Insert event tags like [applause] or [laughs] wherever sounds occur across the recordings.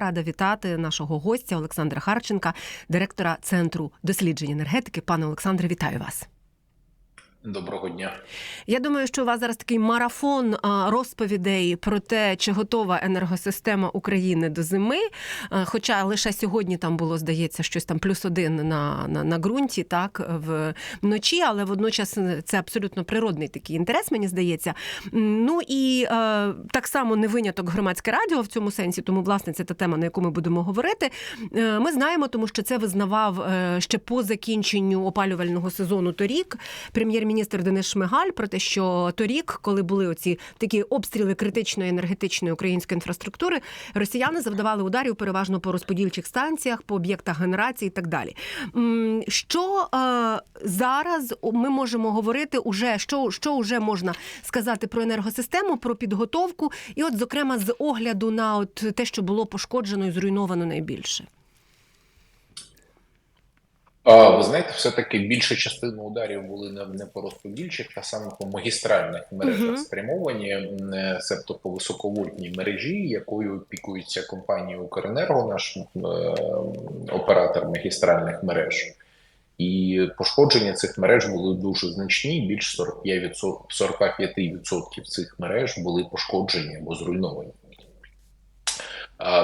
рада вітати нашого гостя Олександра Харченка, директора центру досліджень енергетики. Пане Олександре, вітаю вас. Доброго дня. Я думаю, що у вас зараз такий марафон розповідей про те, чи готова енергосистема України до зими. Хоча лише сьогодні там було, здається, щось там плюс один на на, на ґрунті, так вночі, але водночас це абсолютно природний такий інтерес, мені здається. Ну і так само не виняток громадське радіо в цьому сенсі, тому власне це та тема, на яку ми будемо говорити. Ми знаємо, тому що це визнавав ще по закінченню опалювального сезону торік. Прем'єр міністр Денис Шмигаль про те, що торік, коли були оці такі обстріли критичної енергетичної української інфраструктури, росіяни завдавали ударів переважно по розподільчих станціях, по об'єктах генерації і так далі. Що е, зараз ми можемо говорити уже що, що вже можна сказати про енергосистему, про підготовку, і, от, зокрема, з огляду на от те, що було пошкоджено і зруйновано найбільше. А, ви знаєте, все-таки більша частина ударів були не, не по розподільчих, а саме по магістральних мережах uh -huh. спрямовані, себто по високовольтній мережі, якою опікується компанія Укренерго, наш е, оператор магістральних мереж. І пошкодження цих мереж були дуже значні. Більш 45%, 45% цих мереж були пошкоджені або зруйновані.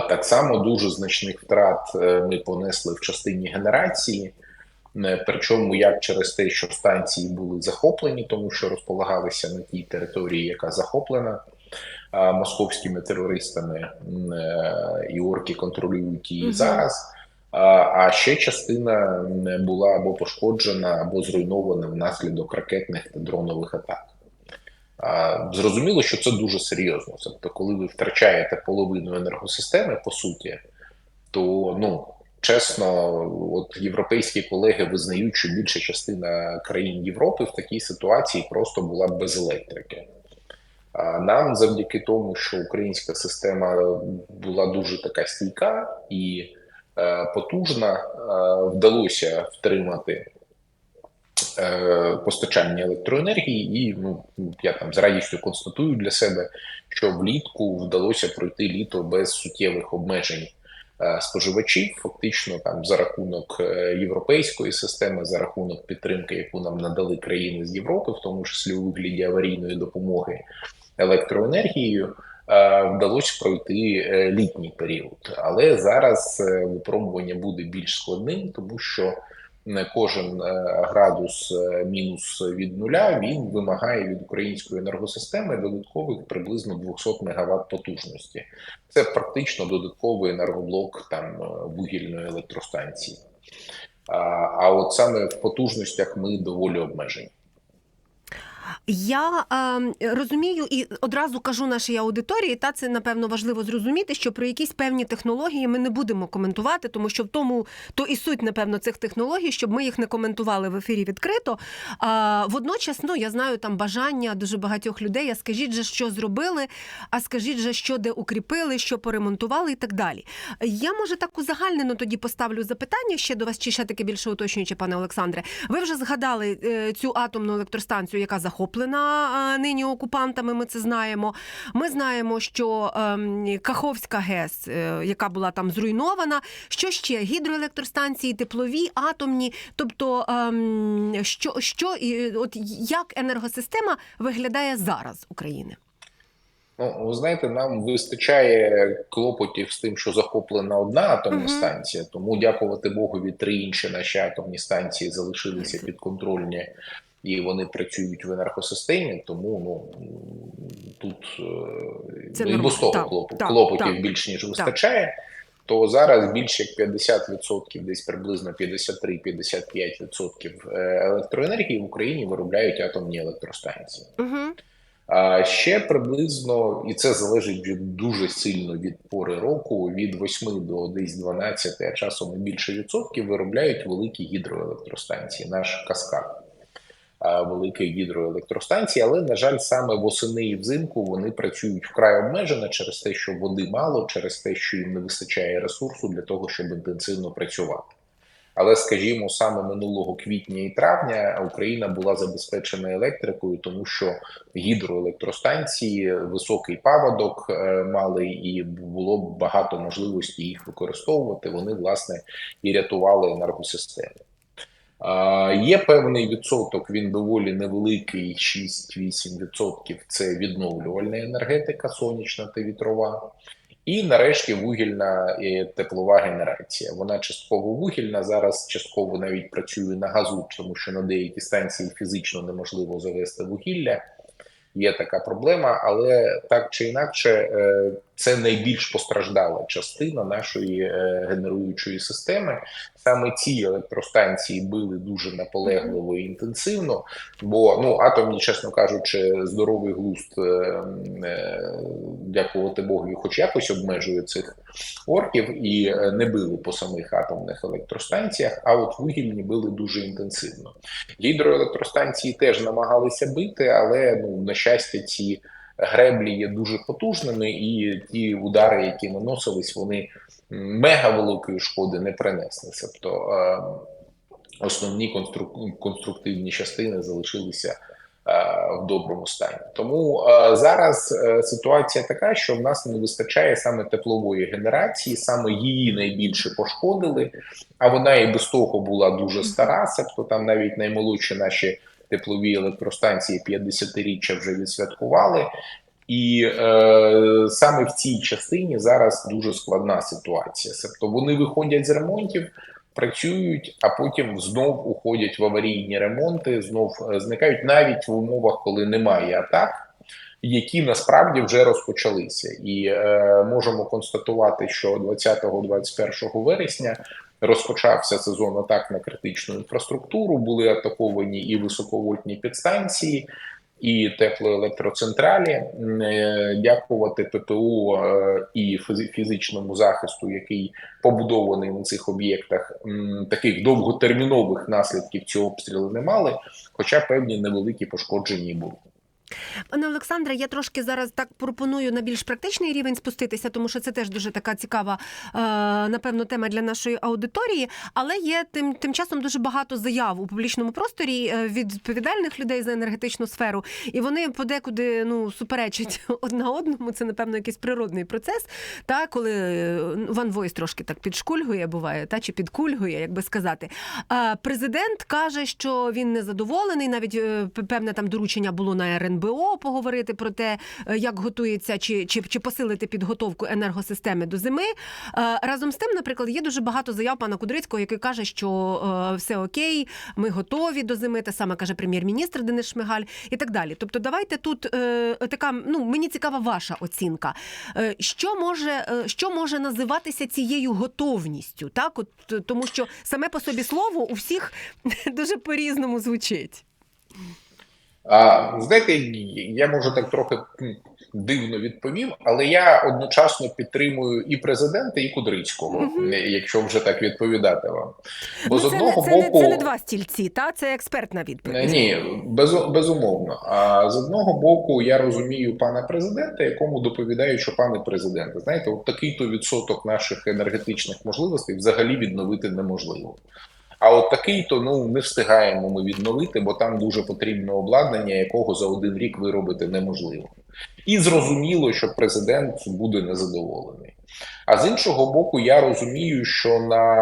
Так само дуже значних втрат е, ми понесли в частині генерації. Причому як через те, що станції були захоплені, тому що розполагалися на тій території, яка захоплена московськими терористами, е, і орки контролюють її зараз. А ще частина була або пошкоджена, або зруйнована внаслідок ракетних та дронових атак. Зрозуміло, що це дуже серйозно. Тобто, коли ви втрачаєте половину енергосистеми, по суті, то ну чесно, от європейські колеги визнають, що більша частина країн Європи в такій ситуації просто була без електрики. А нам, завдяки тому, що українська система була дуже така стійка і е, потужна, е, вдалося втримати. Е, постачання електроенергії, і ну я там з радістю констатую для себе, що влітку вдалося пройти літо без суттєвих обмежень споживачів, фактично там за рахунок е, європейської системи, за рахунок підтримки, яку нам надали країни з Європи, в тому числі у вигляді аварійної допомоги електроенергією. Е, вдалося пройти літній період, але зараз випробування буде більш складним, тому що кожен е, градус е, мінус від нуля він вимагає від української енергосистеми додаткових приблизно 200 МВт потужності. Це практично додатковий енергоблок там е, вугільної електростанції. А от саме в потужностях ми доволі обмежені. Я е, розумію і одразу кажу нашій аудиторії, та це напевно важливо зрозуміти, що про якісь певні технології ми не будемо коментувати, тому що в тому то і суть, напевно, цих технологій, щоб ми їх не коментували в ефірі відкрито. А водночас, ну я знаю там бажання дуже багатьох людей. А скажіть же, що зробили, а скажіть же, що де укріпили, що поремонтували, і так далі. Я може так узагальнено тоді поставлю запитання ще до вас, чи ще таке більше уточнюючи, пане Олександре. Ви вже згадали е, цю атомну електростанцію, яка захоплена захоплена нині окупантами. Ми це знаємо. Ми знаємо, що ем, Каховська ГЕС, е, яка була там зруйнована, що ще гідроелектростанції, теплові, атомні. Тобто, ем, що що от як енергосистема виглядає зараз України? Ну, ви знаєте, нам вистачає клопотів з тим, що захоплена одна атомна uh -huh. станція. Тому дякувати Богу, від три інші наші атомні станції залишилися підконтрольні і вони працюють в енергосистемі, тому ну тут е, Це ну, і без того так, клоп, клопотів так, більш ніж вистачає. То зараз більше як 50%, десь приблизно 53-55% е, електроенергії в Україні виробляють атомні електростанції. Угу. А ще приблизно, і це залежить від дуже сильно від пори року, від 8 до десь 12, а часом і більше відсотків виробляють великі гідроелектростанції, наш каскад великих гідроелектростанцій, але на жаль, саме восени і взимку вони працюють вкрай обмежено через те, що води мало, через те, що їм не вистачає ресурсу для того, щоб інтенсивно працювати. Але, скажімо, саме минулого квітня і травня Україна була забезпечена електрикою, тому що гідроелектростанції, високий паводок е, мали, і було багато можливостей їх використовувати. Вони власне і рятували енергосистему. Є певний відсоток, він доволі невеликий, 6-8% це відновлювальна енергетика, сонячна та вітрова. І нарешті вугільна і теплова генерація. Вона частково вугільна. Зараз частково навіть працює на газу, тому що на деякі станції фізично неможливо завести вугілля. Є така проблема, але так чи інакше, е, це найбільш постраждала частина нашої е, генеруючої системи. Саме ці електростанції били дуже наполегливо і інтенсивно, бо ну атомні, чесно кажучи, здоровий глузд, е, е, дякувати Богові, хоч якось обмежує цих орків і не били по самих атомних електростанціях. А от вугільні били дуже інтенсивно. Гідроелектростанції теж намагалися бити, але ну на щастя, ці греблі є дуже потужними, і ті удари, які наносились, вони мега великої шкоди не принесли. Тобто е, основні конструк- конструктивні частини залишилися е, в доброму стані. Тому е, зараз е, ситуація така, що в нас не вистачає саме теплової генерації, саме її найбільше пошкодили. А вона і без того була дуже стара, тобто там навіть наймолодші наші теплові електростанції 50-річчя вже відсвяткували. І е, саме в цій частині зараз дуже складна ситуація. Тобто вони виходять з ремонтів, працюють, а потім знов уходять в аварійні ремонти, знов е, зникають навіть в умовах, коли немає атак, які насправді вже розпочалися. І е, можемо констатувати, що 20-21 вересня розпочався сезон атак на критичну інфраструктуру, були атаковані і високовольтні підстанції. І теплоелектроцентралі е, дякувати ППУ е, і фізи- фізичному захисту, який побудований на цих об'єктах, таких довготермінових наслідків ці обстріли не мали, хоча певні невеликі пошкодження були. Пане Олександре, я трошки зараз так пропоную на більш практичний рівень спуститися, тому що це теж дуже така цікава, е, напевно, тема для нашої аудиторії. Але є тим, тим часом дуже багато заяв у публічному просторі е, від відповідальних людей за енергетичну сферу, і вони подекуди ну суперечать [laughs] одна одному. Це напевно якийсь природний процес. Та коли Ван Войс трошки так підшкульгує, буває, та чи підкульгує, як би сказати. Президент каже, що він незадоволений. Навіть е, певне там доручення було на РНБО поговорити про те, е, як готується чи, чи, чи посилити підготовку енергосистеми до зими. Е, Разом з тим, наприклад, є дуже багато заяв пана Кудрицького, який каже, що е, все окей, ми готові до зими. Те саме каже прем'єр-міністр Денис Шмигаль і так далі. Тобто, давайте тут така. Ну мені цікава ваша оцінка. Що може, що може називатися цією готовністю? Так, от тому що саме по собі слово у всіх [laughs] дуже по-різному звучить. А знаєте, я може так трохи дивно відповів, але я одночасно підтримую і президента, і Кудрицького, Мгм. якщо вже так відповідати вам. Бо ну, з це, одного це, боку, не, це не два стільці, та це експертна відповідь. Ні, без, безумовно. А з одного боку, я розумію пана президента, якому доповідають, що пане президенте, знаєте, от такий то відсоток наших енергетичних можливостей взагалі відновити неможливо. А от такий то ну не встигаємо ми відновити, бо там дуже потрібне обладнання, якого за один рік виробити неможливо. І зрозуміло, що президент буде незадоволений. А з іншого боку, я розумію, що на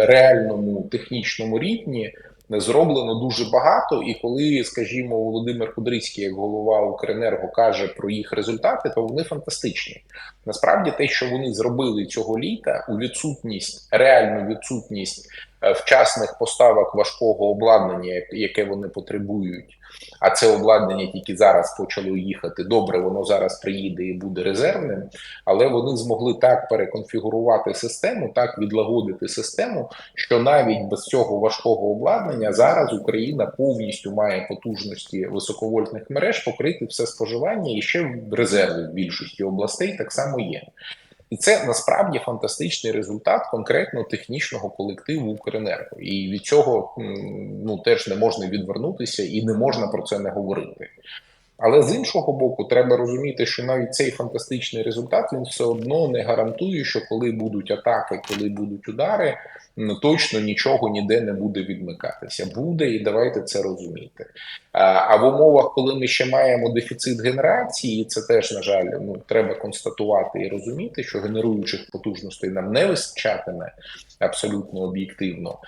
е, реальному технічному рівні зроблено дуже багато. І коли, скажімо, Володимир Кудрицький, як голова Укренерго, каже про їх результати, то вони фантастичні. Насправді, те, що вони зробили цього літа, у відсутність, реальну відсутність вчасних поставок важкого обладнання, яке вони потребують. А це обладнання тільки зараз почало їхати. Добре, воно зараз приїде і буде резервним, але вони змогли так переконфігурувати систему, так відлагодити систему, що навіть без цього важкого обладнання зараз Україна повністю має потужності високовольтних мереж покрити все споживання і ще в резерви в більшості областей так само є. І це насправді фантастичний результат конкретно технічного колективу Укренерго. І від цього ну теж не можна відвернутися і не можна про це не говорити. Але з іншого боку, треба розуміти, що навіть цей фантастичний результат він все одно не гарантує, що коли будуть атаки, коли будуть удари, точно нічого ніде не буде відмикатися. Буде, і давайте це розуміти. А в умовах, коли ми ще маємо дефіцит генерації, це теж на жаль, ну треба констатувати і розуміти, що генеруючих потужностей нам не вистачатиме абсолютно об'єктивно.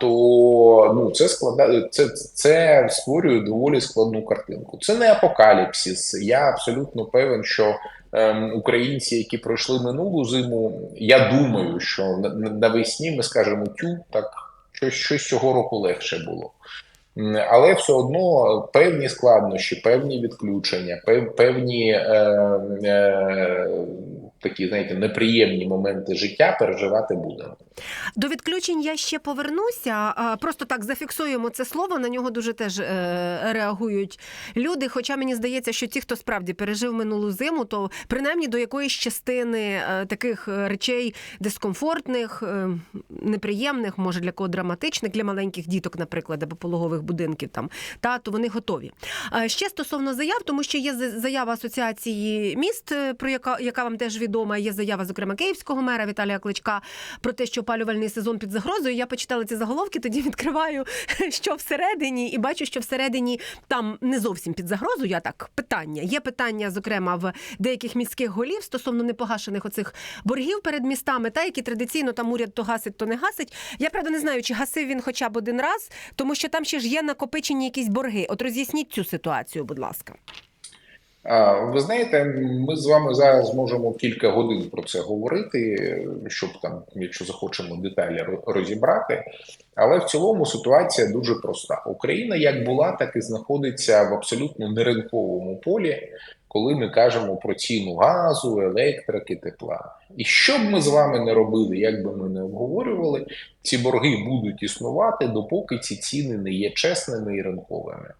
То ну це складає це, це створює доволі складну картинку. Це не апокаліпсис. Я абсолютно певен, що ем, українці, які пройшли минулу зиму, я думаю, що на- на- навесні ми скажемо тю, так щось, щось цього року легше було. Але все одно певні складнощі, певні відключення, пев- певні е, е, такі, знаєте, неприємні моменти життя переживати будемо. До відключень я ще повернуся. Просто так зафіксуємо це слово. На нього дуже теж е, реагують люди. Хоча мені здається, що ті, хто справді пережив минулу зиму, то принаймні до якоїсь частини е, таких е, речей дискомфортних, неприємних, може для кого драматичних, для маленьких діток, наприклад, або пологових будинків там та то вони готові. Ще стосовно заяв, тому що є заява асоціації міст, про яка, яка вам теж відома. Є заява, зокрема, київського мера Віталія Кличка про те, що опалювальний сезон під загрозою. Я почитала ці заголовки, тоді [laughs] відкриваю, що всередині, і бачу, що всередині там не зовсім під загрозою. Я так питання. Є питання, зокрема, в деяких міських голів стосовно непогашених оцих боргів перед містами, та які традиційно там уряд то гасить, то не гасить. Я правда не знаю, чи гасив він хоча б один раз, тому що там ще ж є накопичені якісь борги. От роз'ясніть цю ситуацію, будь ласка. Ви знаєте, ми з вами зараз можемо кілька годин про це говорити, щоб там, якщо захочемо деталі розібрати. Але в цілому ситуація дуже проста. Україна як була, так і знаходиться в абсолютно неринковому полі, коли ми кажемо про ціну газу, електрики, тепла. І що б ми з вами не робили, як би ми не обговорювали, ці борги будуть існувати, допоки ці ціни не є чесними і ринковими.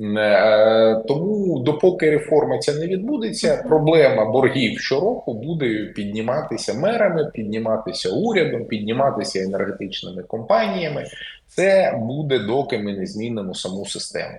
Е, Тому, допоки реформа ця не відбудеться, проблема боргів щороку буде підніматися мерами, підніматися урядом, підніматися енергетичними компаніями. Це буде, доки ми не змінимо саму систему.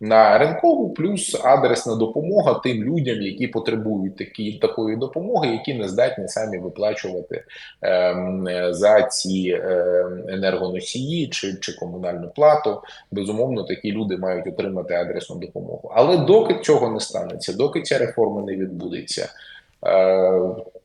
На ринкову плюс адресна допомога тим людям, які потребують такі, такої допомоги, які не здатні самі виплачувати е, за ці е, енергоносії чи, чи комунальну плату. Безумовно, такі люди мають отримати адресну допомогу. Але доки цього не станеться, доки ця реформа не відбудеться,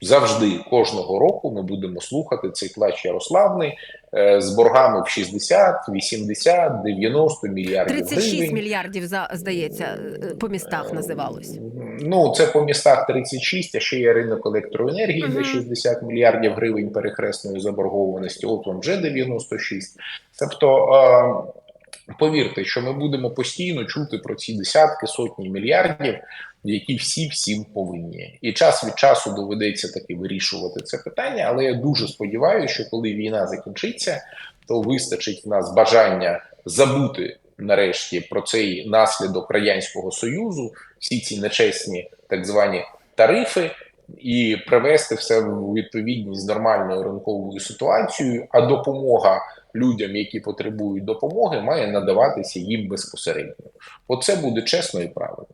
завжди кожного року ми будемо слухати цей плач Ярославний е, з боргами в 60, 80, 90 мільярдів 36 гривень. мільярдів за здається е, по містах називалось. Ну, це по містах 36, а ще є ринок електроенергії, де Мгм. 60 мільярдів гривень перехресної заборгованості, от вам вже 96. Тобто, е, повірте, що ми будемо постійно чути про ці десятки, сотні мільярдів, які всі всім повинні. І час від часу доведеться таки вирішувати це питання, але я дуже сподіваюся, що коли війна закінчиться, то вистачить в нас бажання забути нарешті про цей наслідок радянського союзу, всі ці нечесні так звані тарифи, і привести все в відповідність нормальною ринковою ситуацією. А допомога людям, які потребують допомоги, має надаватися їм безпосередньо. Оце буде чесно і правильно.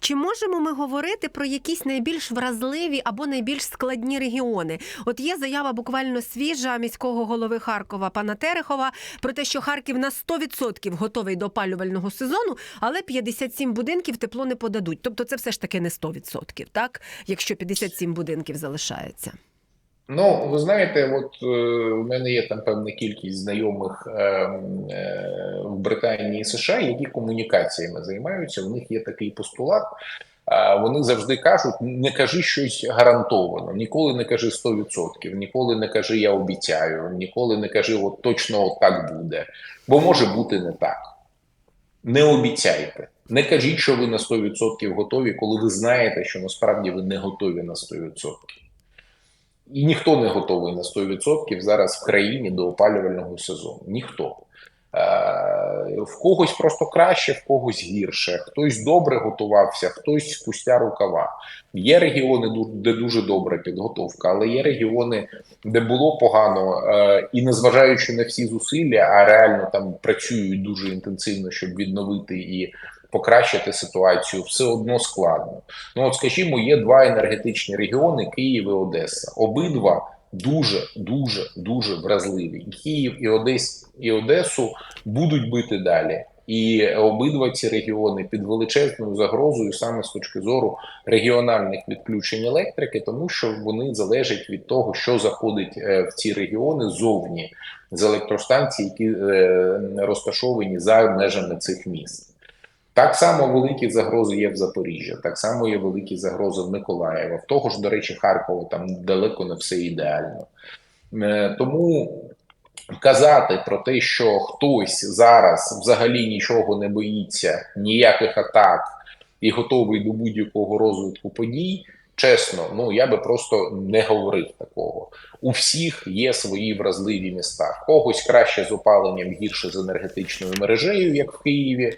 Чи можемо ми говорити про якісь найбільш вразливі або найбільш складні регіони? От є заява буквально свіжа міського голови Харкова пана Терехова про те, що Харків на 100% готовий до опалювального сезону, але 57 будинків тепло не подадуть. Тобто це все ж таки не 100%, так? Якщо 57 будинків залишається. Ну, ви знаєте, от е, у мене є там певна кількість знайомих е, е, в Британії і США, які комунікаціями займаються. У них є такий постулат. Вони завжди кажуть: не кажи щось гарантовано, ніколи не кажи 100%, ніколи не кажи я обіцяю, ніколи не кажи, от точно от так буде, бо може бути не так. Не обіцяйте, не кажіть, що ви на 100% готові, коли ви знаєте, що насправді ви не готові на 100%. І ніхто не готовий на 100% зараз в країні до опалювального сезону. Ніхто. Е, В когось просто краще, в когось гірше. Хтось добре готувався, хтось спустя рукава. Є регіони, де дуже добра підготовка, але є регіони, де було погано, е, і незважаючи на всі зусилля, а реально там працюють дуже інтенсивно, щоб відновити і покращити ситуацію все одно складно. Ну от скажімо, є два енергетичні регіони Київ і Одеса. Обидва дуже дуже дуже вразливі. Київ і Одес і Одесу будуть бити далі. І обидва ці регіони під величезною загрозою саме з точки зору регіональних відключень електрики, тому що вони залежать від того, що заходить е, в ці регіони зовні з електростанцій, які е, розташовані за межами цих міст. Так само великі загрози є в Запоріжжя, так само є великі загрози в Миколаєва. В того ж, до речі, Харкова там далеко не все ідеально. Е, Тому казати про те, що хтось зараз взагалі нічого не боїться, ніяких атак і готовий до будь-якого розвитку подій. Чесно, ну я би просто не говорив такого. У всіх є свої вразливі міста. Когось краще з опаленням, гірше з енергетичною мережею, як в Києві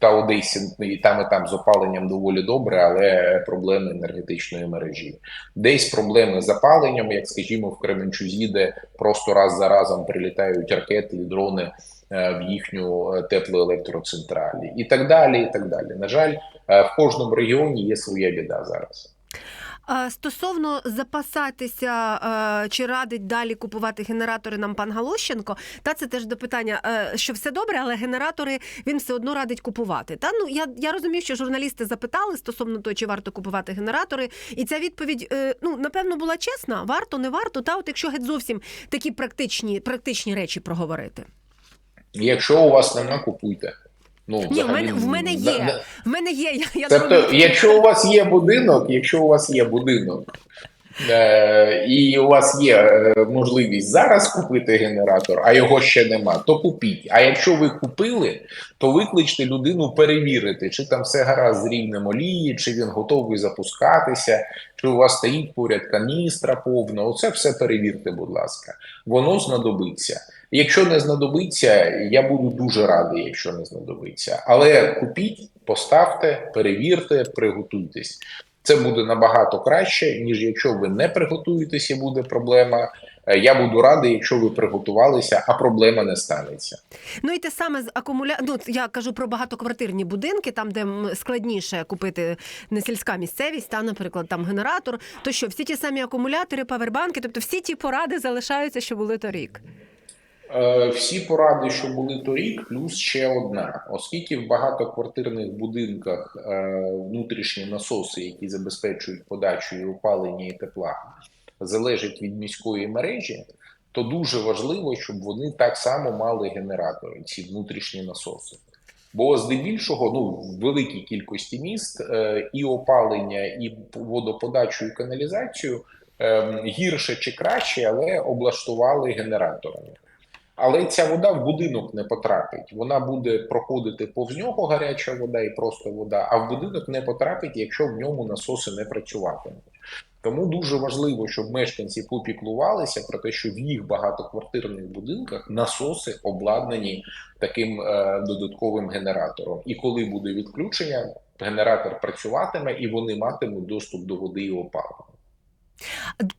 та Одесі, і там і там з опаленням доволі добре, але проблеми енергетичної мережі. Десь проблеми з опаленням, як скажімо, в Кременчузі, де просто раз за разом прилітають ракети і дрони е, в їхню е, теплоелектроцентралі, і так далі. І так далі. На жаль, е, в кожному регіоні є своя біда зараз. Стосовно запасатися чи радить далі купувати генератори нам пан Галущенко, та це теж до питання, е, що все добре, але генератори він все одно радить купувати. Та ну я, я розумію, що журналісти запитали стосовно того, чи варто купувати генератори, і ця відповідь е, ну напевно була чесна. Варто, не варто. Та от якщо геть зовсім такі практичні, практичні речі проговорити. Якщо у вас нема, купуйте. Ну, Ні, в мене в мене є. на- В мене є. Я, я Тобто, думаю, якщо у вас є будинок, якщо у вас є будинок, е, і у вас є е, можливість зараз купити генератор, а його ще нема, то купіть. А якщо ви купили, то викличте людину перевірити, чи там все гаразд з рівнем олії, чи він готовий запускатися, чи у вас стоїть поряд каністра повна. Оце все перевірте, будь ласка. Воно знадобиться. Якщо не знадобиться, я буду дуже радий, якщо не знадобиться. Але купіть, поставте, перевірте, приготуйтесь. Це буде набагато краще, ніж якщо ви не приготуєтесь і буде проблема. Е, Я буду радий, якщо ви приготувалися, а проблема не станеться. Ну і те саме з акумуля... Ну, я кажу про багатоквартирні будинки, там, де складніше купити не сільська місцевість, та, наприклад, там генератор. То що, всі ті самі акумулятори, павербанки, тобто всі ті поради залишаються, що були торік. Е, Всі поради, що були торік, плюс ще одна. Оскільки в багатоквартирних будинках е, внутрішні насоси, які забезпечують подачу і опалення і тепла, залежать від міської мережі, то дуже важливо, щоб вони так само мали генератори, ці внутрішні насоси. Бо здебільшого, ну в великій кількості міст е, і опалення, і водоподачу, і каналізацію е, гірше чи краще, але облаштували генераторами. Але ця вода в будинок не потрапить. Вона буде проходити повз нього гаряча вода і просто вода, а в будинок не потрапить, якщо в ньому насоси не працюватимуть. Тому дуже важливо, щоб мешканці попіклувалися про те, що в їх багатоквартирних будинках насоси обладнані таким е, додатковим генератором. І коли буде відключення, генератор працюватиме і вони матимуть доступ до води і опалення.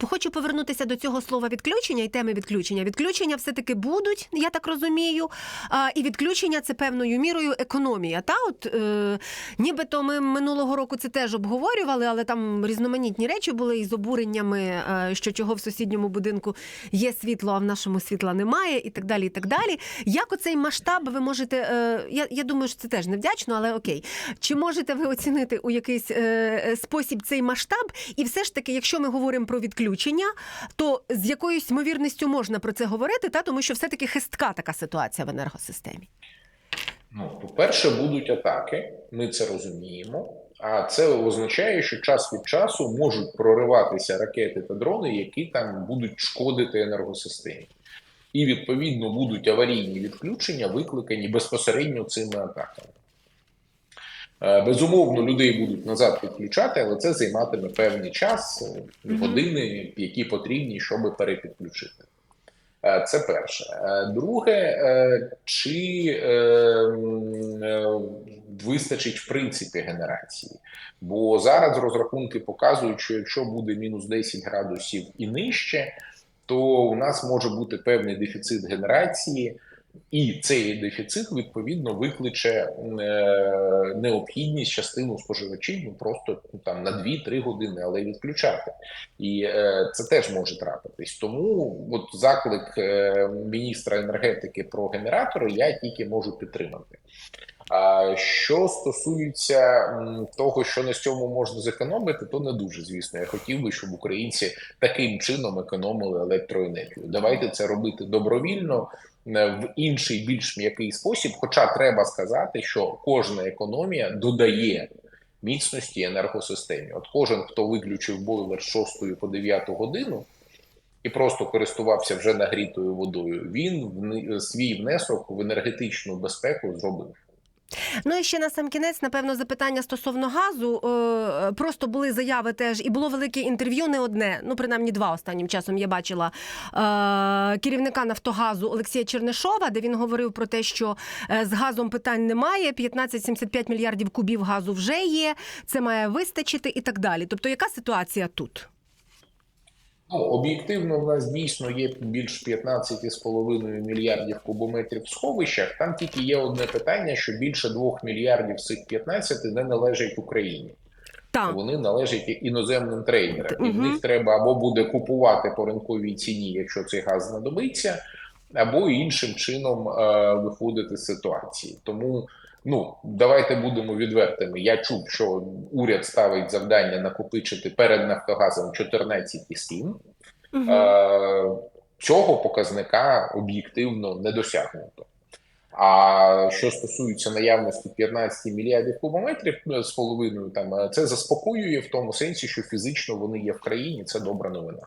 Хочу повернутися до цього слова відключення і теми відключення. Відключення все-таки будуть, я так розумію. І відключення це певною мірою економія. Та от е, нібито ми минулого року це теж обговорювали, але там різноманітні речі були із обуреннями, е, що чого в сусідньому будинку є світло, а в нашому світла немає, і так далі. і так далі. Як оцей масштаб ви можете? Е, я, я думаю, що це теж невдячно, але окей. Чи можете ви оцінити у якийсь е, спосіб цей масштаб? І все ж таки, якщо ми говоримо про відключення, то з якоюсь ймовірністю можна про це говорити, та тому що все-таки хистка така ситуація в енергосистемі. Ну, по-перше, будуть атаки, ми це розуміємо. А це означає, що час від часу можуть прориватися ракети та дрони, які там будуть шкодити енергосистемі. І відповідно будуть аварійні відключення, викликані безпосередньо цими атаками. Е, Безумовно, людей будуть назад підключати, але це займатиме певний час, години, які потрібні, щоб перепідключити. Е, Це перше. Е, Друге, чи вистачить в принципі генерації? Бо зараз розрахунки показують, що якщо буде мінус 10 градусів і нижче, то у нас може бути певний дефіцит генерації І цей дефіцит відповідно викличе е, необхідність частину споживачів ну просто ну, там на 2-3 години, але відключати. І е, це теж може трапитись. Тому от заклик е, міністра енергетики про генератори я тільки можу підтримати. А що стосується того, що на цьому можна зекономити, то не дуже звісно. Я хотів би, щоб українці таким чином економили електроенергію. Давайте це робити добровільно в інший більш м'який спосіб. Хоча треба сказати, що кожна економія додає міцності енергосистемі. От кожен, хто виключив бойлер з 6 по 9 годину. І просто користувався вже нагрітою водою. Він свій внесок в енергетичну безпеку зробив. Ну і ще на сам кінець, напевно, запитання стосовно газу. Е, Просто були заяви теж, і було велике інтерв'ю, не одне. Ну, принаймні, два останнім часом я бачила е, керівника Нафтогазу Олексія Чернишова, де він говорив про те, що е, з газом питань немає. 15-75 мільярдів кубів газу вже є. Це має вистачити і так далі. Тобто, яка ситуація тут? Ну, об'єктивно, в нас дійсно є більш 15,5 мільярдів кубометрів в сховищах. Там тільки є одне питання, що більше 2 мільярдів з цих 15 не належать Україні. Так. Вони належать іноземним трейдерам. І в них треба або буде купувати по ринковій ціні, якщо цей газ знадобиться, або іншим чином е, виходити з ситуації. Тому ну давайте будемо відвертими. Я чув, що уряд ставить завдання накопичити перед Нафтогазом 14,7. Мгм. Е, цього показника об'єктивно не досягнуто. А що стосується наявності 15 мільярдів кубометрів е, з половиною, там е, це заспокоює в тому сенсі, що фізично вони є в країні. Це добра новина.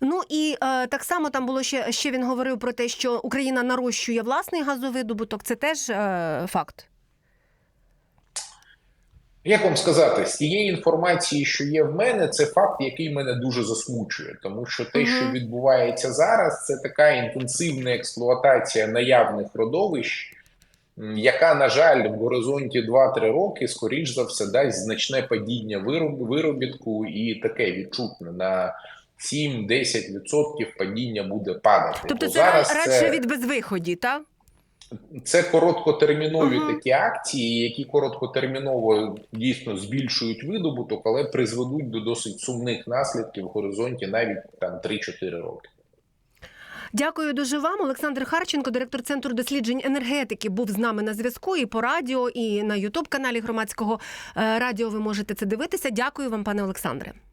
Ну і е, так само там було ще ще він говорив про те, що Україна нарощує власний газовидобуток. Це теж е, факт. Як вам сказати, з тієї інформації, що є в мене, це факт, який мене дуже засмучує, тому що те, що відбувається зараз, це така інтенсивна експлуатація наявних родовищ, яка, на жаль, в горизонті 2-3 роки, скоріш за все, дасть значне падіння виробітку і таке відчутне на 7-10% падіння буде падати. Тобто, Бо це зараз радше від безвиході, так? це короткотермінові Мгм. такі акції, які короткотерміново дійсно збільшують видобуток, але призведуть до досить сумних наслідків в горизонті навіть там 3-4 роки. Дякую дуже вам. Олександр Харченко, директор центру досліджень енергетики, був з нами на зв'язку і по радіо, і на Ютуб каналі громадського е, радіо. Ви можете це дивитися. Дякую вам, пане Олександре.